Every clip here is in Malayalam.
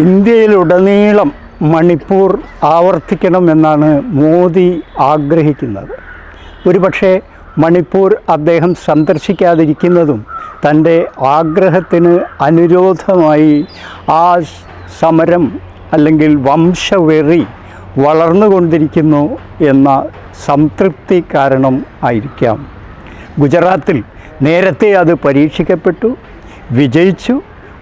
ഇന്ത്യയിലുടനീളം മണിപ്പൂർ ആവർത്തിക്കണമെന്നാണ് മോദി ആഗ്രഹിക്കുന്നത്. ഒരുപക്ഷെ മണിപ്പൂർ അദ്ദേഹം സന്ദർശിക്കാതിരിക്കുന്നതും തന്റെ ആഗ്രഹത്തിന് അനുരോധമായി ആ സമരം അല്ലെങ്കിൽ വംശവെറി വളർന്നുകൊണ്ടിരിക്കുന്നു എന്ന സംതൃപ്തി കാരണം ആയിരിക്കാം. ഗുജറാത്തിൽ നേരത്തെ അത് പരീക്ഷിക്കപ്പെട്ടു വിജയിച്ചു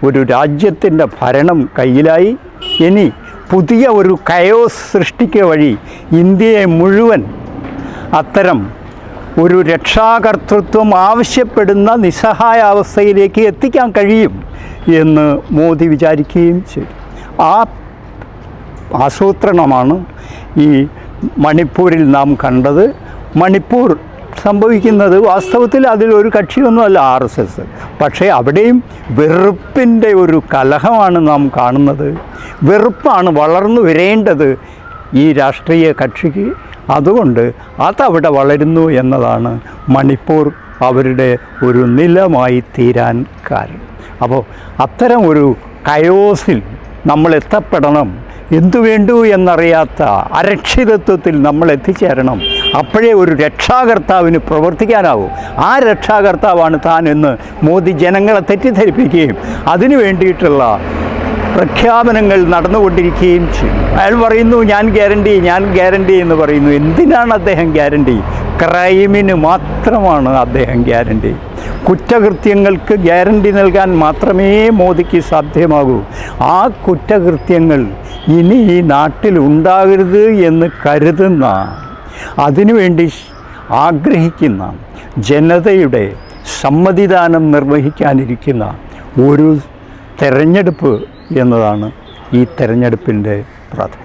ഒരു രാജ്യത്തിന്റെ ഭരണം കയ്യിലായി. ഇനി പുതിയ ഒരു കയോസ് സൃഷ്ടിക്കുക വഴി ഇന്ത്യയെ മുഴുവൻ അത്തരം ഒരു രക്ഷാകർത്തൃത്വം ആവശ്യപ്പെടുന്ന നിസ്സഹായാവസ്ഥയിലേക്ക് എത്തിക്കാൻ കഴിയും എന്ന് മോദി വിചാരിക്കുകയും ചെയ്തു. ആ ആസൂത്രണമാണ് ഈ മണിപ്പൂരിൽ നാം കണ്ടത്. മണിപ്പൂർ സംഭവിക്കുന്നത് വാസ്തവത്തിൽ അതിലൊരു കക്ഷിയൊന്നുമല്ല ആർ എസ് എസ്. പക്ഷേ അവിടെയും വെറുപ്പിന്റെ ഒരു കലഹമാണ് നാം കാണുന്നത്. വെറുപ്പാണ് വളർന്നു വരേണ്ടത് ഈ രാഷ്ട്രീയ കക്ഷിക്ക്. അതുകൊണ്ട് അതവിടെ വളരുന്നു എന്നതാണ് മണിപ്പൂർ അവരുടെ ഒരു നിലമായി തീരാൻ കാരണം അപ്പോൾ അത്തരം ഒരു കയോസിൽ നമ്മൾ എത്തപ്പെടണം. എന്തു വേണ്ടു എന്നറിയാത്ത അരക്ഷിതത്വത്തിൽ നമ്മൾ എത്തിച്ചേരണം. അപ്പോഴേ ഒരു രക്ഷാകർത്താവിന് പ്രവർത്തിക്കാനാവൂ. ആ രക്ഷാകർത്താവാണ് താൻ എന്ന് മോദി ജനങ്ങളെ തെറ്റിദ്ധരിപ്പിക്കുകയും അതിനു വേണ്ടിയിട്ടുള്ള പ്രഖ്യാപനങ്ങൾ നടന്നുകൊണ്ടിരിക്കുകയും ചെയ്യും. അയാൾ പറയുന്നു ഞാൻ ഗ്യാരണ്ടി ഞാൻ ഗ്യാരണ്ടി എന്ന് പറയുന്നു. എന്തിനാണ് അദ്ദേഹം ഗ്യാരണ്ടി? ക്രൈമിന് മാത്രമാണ് അദ്ദേഹം ഗ്യാരണ്ടി. കുറ്റകൃത്യങ്ങൾക്ക് ഗ്യാരണ്ടി നൽകാൻ മാത്രമേ മോദിക്ക് സാധ്യമാകൂ. ആ കുറ്റകൃത്യങ്ങൾ ഇനി ഈ നാട്ടിൽ ഉണ്ടാകരുത് എന്ന് കരുതുന്ന അതിനുവേണ്ടി ആഗ്രഹിക്കുന്ന ജനതയുടെ സമ്മതിദാനം നിർവഹിക്കാനിരിക്കുന്ന ഒരു തെരഞ്ഞെടുപ്പ് എന്നതാണ് ഈ തെരഞ്ഞെടുപ്പിന്റെ പ്രാധാന്യം.